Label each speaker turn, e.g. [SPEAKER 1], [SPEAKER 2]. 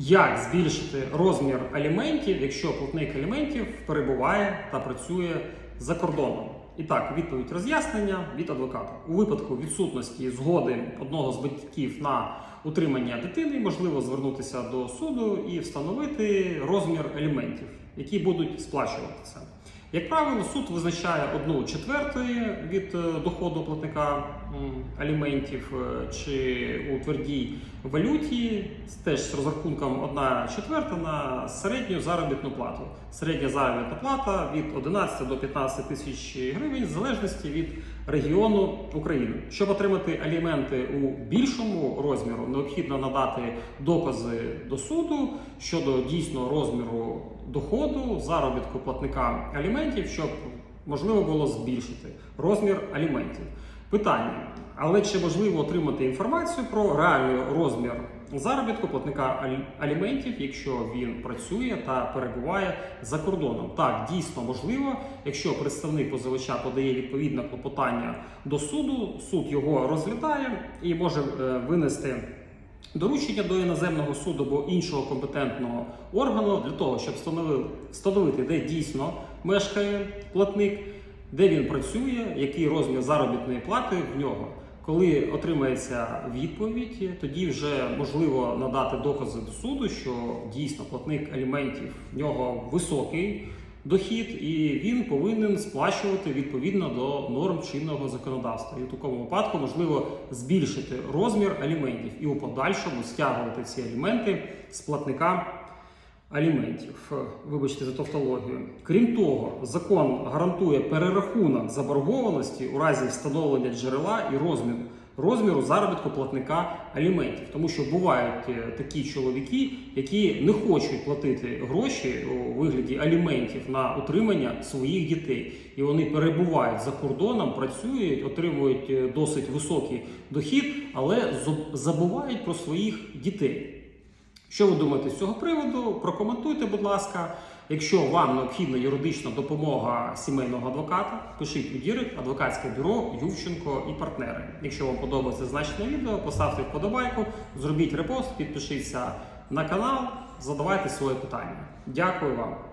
[SPEAKER 1] Як збільшити розмір аліментів, якщо платник аліментів перебуває та працює за кордоном? І так, відповідь роз'яснення від адвоката. У випадку відсутності згоди одного з батьків на утримання дитини можливо звернутися до суду і встановити розмір аліментів, які будуть сплачуватися. Як правило, суд визначає одну четвертої від е, доходу платника аліментів е, чи у твердій валюті, теж з розрахунком 1 четверта на середню заробітну плату. Середня заробітна плата від 11 до 15 тисяч гривень, в залежності від регіону України. Щоб отримати аліменти у більшому розміру, необхідно надати докази до суду щодо дійсного розміру доходу, заробітку платника аліментів, щоб можливо було збільшити розмір аліментів. Питання: але чи можливо отримати інформацію про реальний розмір заробітку платника аліментів, якщо він працює та перебуває за кордоном? Так, дійсно можливо, якщо представник позивача подає відповідне клопотання до суду, суд його розглядає і може е, винести. Доручення до іноземного суду або іншого компетентного органу для того, щоб встановити, де дійсно мешкає платник, де він працює, який розмір заробітної плати в нього. Коли отримається відповідь, тоді вже можливо надати докази до суду, що дійсно платник аліментів в нього високий дохід, і він повинен сплачувати відповідно до норм чинного законодавства. І в такому випадку можливо збільшити розмір аліментів і у подальшому стягувати ці аліменти з платника аліментів. Вибачте за тавтологію. Крім того, закон гарантує перерахунок заборгованості у разі встановлення джерела і розміру. Розміру заробітку платника аліментів, тому що бувають е, такі чоловіки, які не хочуть платити гроші у вигляді аліментів на утримання своїх дітей, і вони перебувають за кордоном, працюють, отримують е, досить високий дохід, але забувають про своїх дітей. Що ви думаєте з цього приводу? Прокоментуйте, будь ласка. Якщо вам необхідна юридична допомога сімейного адвоката, пишіть у Дірект, адвокатське бюро Ювченко і партнери. Якщо вам подобається значне відео, поставте вподобайку, зробіть репост, підпишіться на канал, задавайте свої питання. Дякую вам.